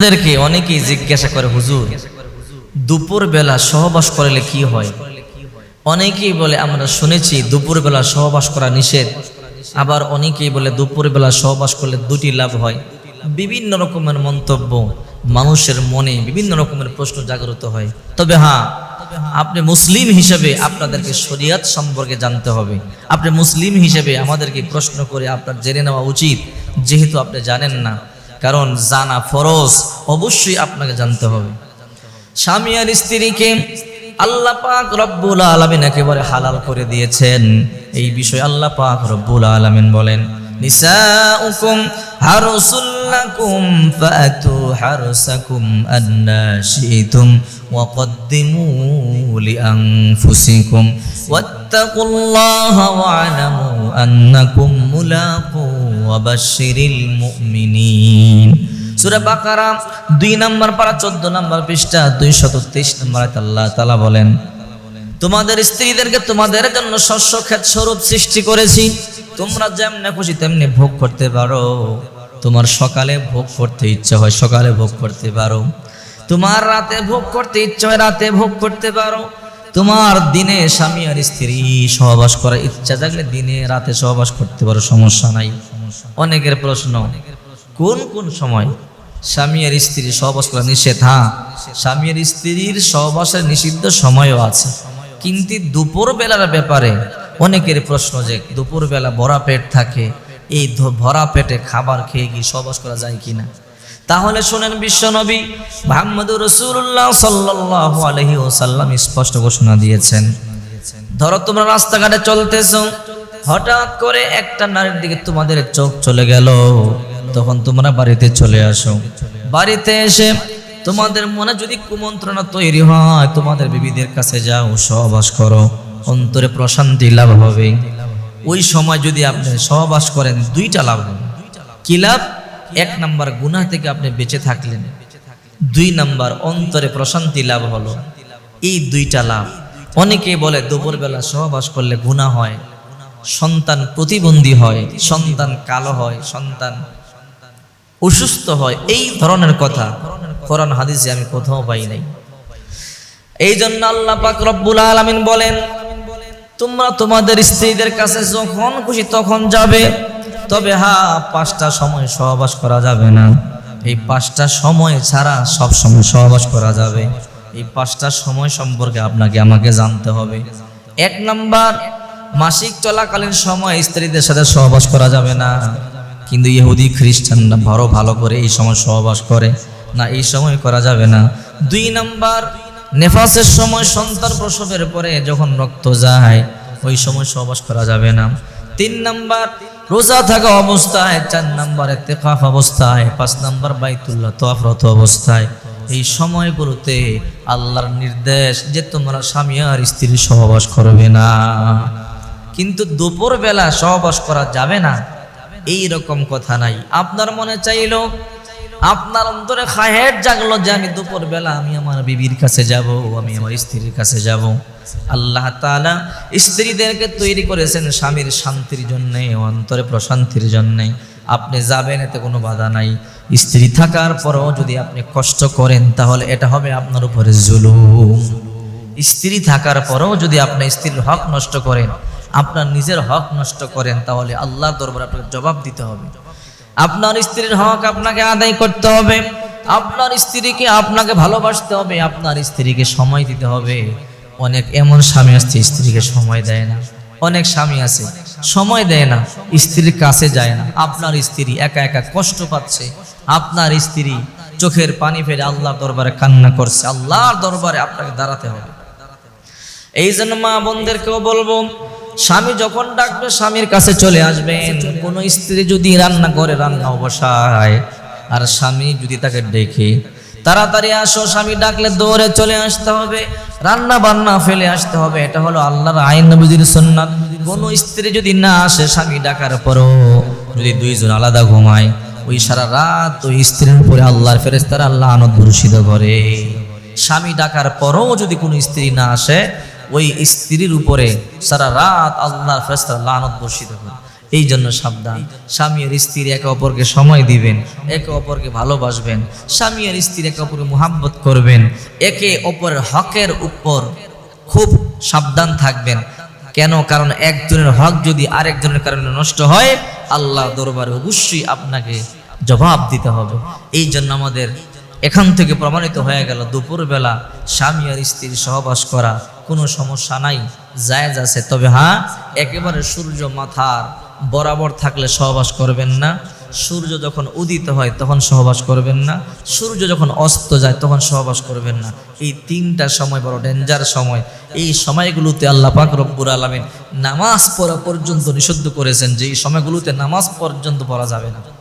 আমাদেরকে অনেকেই জিজ্ঞাসা করে, হুজুর দুপুর বেলা সহবাস করলে কি হয়? অনেকেই বলে, আমরা শুনেছি দুপুর বেলা সহবাস করা নিষেধ। আবার অনেকেই বলে দুপুর বেলা সহবাস করলে দুটি লাভ হয়। বিভিন্ন রকমের মন্তব্য মানুষের মনে বিভিন্ন রকমের প্রশ্ন জাগ্রত হয়। তবে হ্যাঁ আপনি মুসলিম হিসেবে আপনাদেরকে শরিয়াত সম্পর্কে জানতে হবে। আপনি মুসলিম হিসেবে আমাদেরকে প্রশ্ন করে আপনার জেনে নেওয়া উচিত, যেহেতু আপনি জানেন না। কারণ জানা ফরজ, অবশ্যই আপনাকে জানতে হবে। স্বামী আর স্ত্রীকে আল্লাহ পাক রব্বুল আলামিন একেবারে হালাল করে দিয়েছেন। এই বিষয়ে আল্লাহ পাক রব্বুল আলামিন বলেন, নিসাউকুম হারসুল লাকুম ফাতু হারসাকুম আন্না শিতুম ওয়া বাশশিরিল মুমিনিন। সূরা বাকারা দুই নম্বর পারা চোদ্দ নম্বর পৃষ্ঠা দুই শত তেইশ নম্বর আয়াতে আল্লাহ বলেন, তোমাদের স্ত্রীদেরকে তোমাদের জন্য শস্য ক্ষেত স্বরূপ সৃষ্টি করেছি। তোমরা যেমনে খুশি তেমনি ভোগ করতে পারো। তোমার সকালে ভোগ করতে ইচ্ছা হয়, সকালে ভোগ করতে পারো। তোমার রাতে ভোগ করতে ইচ্ছা হয়, রাতে ভোগ করতে পারো। তোমার দিনে স্বামী আর স্ত্রী সহবাস করার ইচ্ছা থাকলে দিনে রাতে সহবাস করতে পারো, সমস্যা নাই। অনেকের প্রশ্ন, কোন কোন সময় স্বামী আর স্ত্রী সহবাস করা নিষেধ? হ্যাঁ স্বামী আর স্ত্রীর সহবাসের নিষিদ্ধ সময়ও আছে। কিন্তু দুপুর বেলার ব্যাপারে অনেকের প্রশ্ন যে দুপুর বেলা ভরা পেট থাকে, এই ভরা পেটে খাবার খেয়ে কি সহবাস করা যায় কি না তাহলে শোনেন বিশ্বনবী মোহাম্মদ রসুল্লাহ সাল্লাহ আলহি ওসাল্লাম স্পষ্ট ঘোষণা দিয়েছেন। ধরো তোমরা রাস্তাঘাটে চলতেছো হঠাৎ করে একটা নারীর দিকে তোমাদের চোখ চলে গেল। তখন তোমরা বাড়িতে চলে আসো। বাড়িতে এসে তোমাদের মনে যদি কুমন্ত্রণা তৈরি হয়, তোমাদের বিবিদের কাছে যাও, সহবাস করো। অন্তরে প্রশান্তি লাভ হবে। ওই সময় যদি আপনি সহবাস করেন, দুইটা লাভ কি লাভ? এক নাম্বার গুনাহ থেকে আপনি বেঁচে থাকলেন। দুই নাম্বার অন্তরে প্রশান্তি লাভ হলো। এই দুইটা লাভ। অনেকেই বলে, দুপুরবেলা সহবাস করলে গুণা হয়। সন্তান প্রতিবন্ধী হয়, সন্তান কালো হয়, সন্তান অসুস্থ হয়, এই ধরনের কথা কোরআন হাদিসে আমি কোথাও পাই নাই। এই জন্য আল্লাহ পাক রব্বুল আলামিন বলেন, তোমরা তোমাদের স্ত্রীদের কাছে যখন খুশি তখন যাবে, তবে হ্যাঁ পাঁচটা সময় সহবাস করা যাবে না। এই পাঁচটা সময় ছাড়া সব সময় সহবাস করা যাবে। এই পাঁচটা সময় সম্পর্কে আপনাকে আমাকে জানতে হবে। এক নাম্বার মাসিক চলাকালীন সময় স্ত্রীদের সাথে সহবাস করা যাবে না। কিন্তু ইহুদি খ্রিস্টানরা বড় ভালো করে এই সময় সহবাস করে না, এই সময় করা যাবে না। দুই নাম্বার, নেফাসের সময় সন্তান প্রসবের পরে যখন রক্ত যায়, ওই সময় সহবাস করা যাবে না। তিন নাম্বার, রোজা থাকা অবস্থায়। চার নাম্বার এতেকাফ অবস্থায়। পাঁচ নাম্বার, বাইতুল্লাহ তোয়াফরত অবস্থায়। এই সময়গুলোতে আল্লাহর নির্দেশ যে তোমরা স্বামী আর স্ত্রীর সহবাস করবে না। কিন্তু দুপুর বেলা সহবাস করা যাবে না। এই রকম কথা নাই। আপনার মনে চাইলো, আপনার অন্তরে খাহের জাগলো যে আমি দুপুর বেলা আমি আমার বিবির কাছে যাব, আমি আমার স্ত্রীর কাছে যাব। আল্লাহ তালা স্ত্রীদেরকে তৈরি করেছেন স্বামীর শান্তির জন্যে, অন্তরে প্রশান্তির জন্যে। আপনি যাবেন, এতে কোনো বাধা নাই। স্ত্রী থাকার পরেও যদি আপনি কষ্ট করেন, তাহলে এটা হবে আপনার উপরে জুলুম। স্ত্রী থাকার পরেও যদি আপনি স্ত্রীর হক নষ্ট করেন আপনার নিজের হক নষ্ট করেন, তাহলে আল্লাহর দরবারে আপনাকে জবাব দিতে হবে। আপনার স্ত্রীর হক আপনাকে আদায় করতে হবে। আপনার স্ত্রীকে আপনাকে ভালোবাসতে হবে, আপনার স্ত্রীকে সময় দিতে হবে। অনেক এমন স্বামী আছে, স্ত্রীকে সময় দেয় না। অনেক স্বামী আছে, সময় দেয় না, স্ত্রীর কাছে যায় না। আপনার স্ত্রী একা একা কষ্ট পাচ্ছে। আপনার স্ত্রী চোখের পানি ফেলে আল্লাহর দরবারে কান্না করছে। আল্লাহর দরবারে আপনাকে দাঁড়াতে হবে। এই জন্য মা বোনদেরকেও বলব স্বামী যখন ডাকবে, স্বামীর কাছে চলে আসবেন। কোন স্ত্রী যদি রান্না করে, রান্না অবসায়। আর স্বামী যদি তাকে ডেকে তাড়াতাড়ি আসো, স্বামী ডাকলে দৌড়ে চলে আসতে হবে। রান্না বান্না ফেলে আসতে হবে। এটা হলো আল্লাহর আইন নবীদের সুন্নাত। কোন স্ত্রী যদি না আসে, স্বামী ডাকার পরও যদি দুইজন আলাদা ঘুমায়, ওই সারা রাত ওই স্ত্রীর উপরে আল্লাহর ফেরেস্তারা আল্লাহ আনন্দ বর্ষিত করে। স্বামী ডাকার পরও যদি কোনো স্ত্রী না আসে ওই স্ত্রীর উপরে সারা রাত আল্লাহর ফেরেস্তারা লানত বর্ষিত করে। এই জন্য সাবধান। স্বামী আর স্ত্রী একে অপরকে সময় দিবেন, একে অপরকে ভালোবাসবেন স্বামী আর স্ত্রী একে অপরকে মোহাব্বত করবেন, একে অপরের হকের উপর খুব সাবধান থাকবেন। কেন? কারণ একজনের হক যদি আরেকজনের কারণে নষ্ট হয় আল্লাহ দরবারে অবশ্যই আপনাকে জবাব দিতে হবে। এই জন্য আমাদের এখান থেকে প্রমাণিত হয়ে গেল, দুপুরবেলা স্বামী আর স্ত্রীর সহবাস করা কোনো সমস্যা নাই, জায়েজ আছে। তবে হ্যাঁ একেবারে সূর্য মাথার বরাবর থাকলে সহবাস করবেন না। সূর্য যখন উদিত হয় তখন সহবাস করবেন না। সূর্য যখন অস্ত যায় তখন সহবাস করবেন না। এই তিনটা সময় বড় ডেঞ্জার সময়। এই সময়গুলোতে আল্লাহ পাক রব্বুর আলমিন নামাজ পড়া পর্যন্ত নিষিদ্ধ করেছেন যে এই সময়গুলোতে নামাজ পর্যন্ত পড়া যাবে না।